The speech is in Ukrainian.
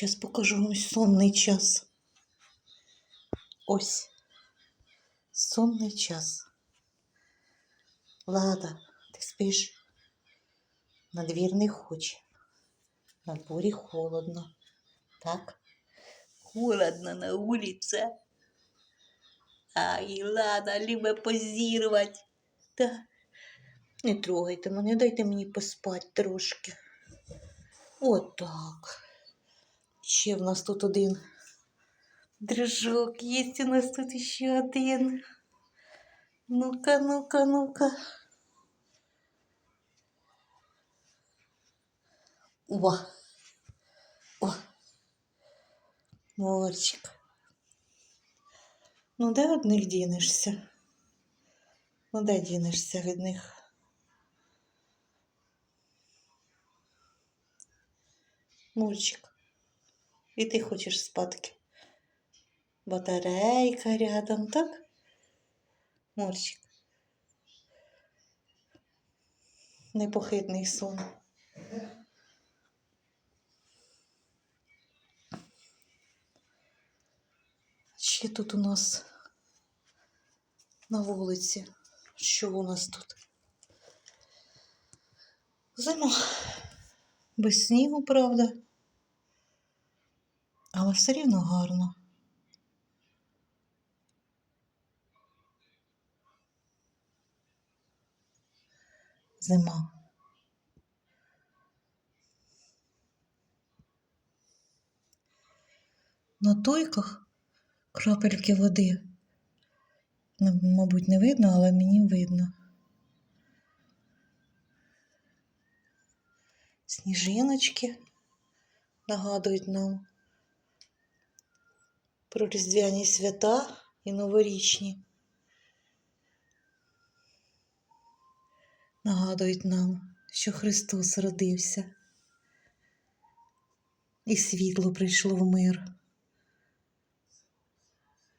Зараз покажу вам сонний час. Ось. Сонний час. Лада, ти спиш? На двір не хоче. На дворі холодно. Так? Холодно на улице. Ай, Лада, любить позірувати. Та не трогайте мене, дайте мені поспати трошки. Отак. Ще в нас тут один дрижок. Є у нас тут ще один. Ну-ка, ну-ка, ну-ка. О! О! Морчик. Ну, де від них дінешся? Ну, де дінешся від них? Мурчик. І ти хочеш спадки. Батарейка рядом, так? Мурчик. Непохитний сон. Ще тут у нас на вулиці. Що у нас тут? Зима. Без снігу, правда. Але все рівно гарно. Зима. На тойках крапельки води. Ну, Мабуть, не видно, але мені видно. Сніжиночки нагадують нам про різдвяні свята і новорічні. Нагадують нам, що Христос родився і світло прийшло в мир.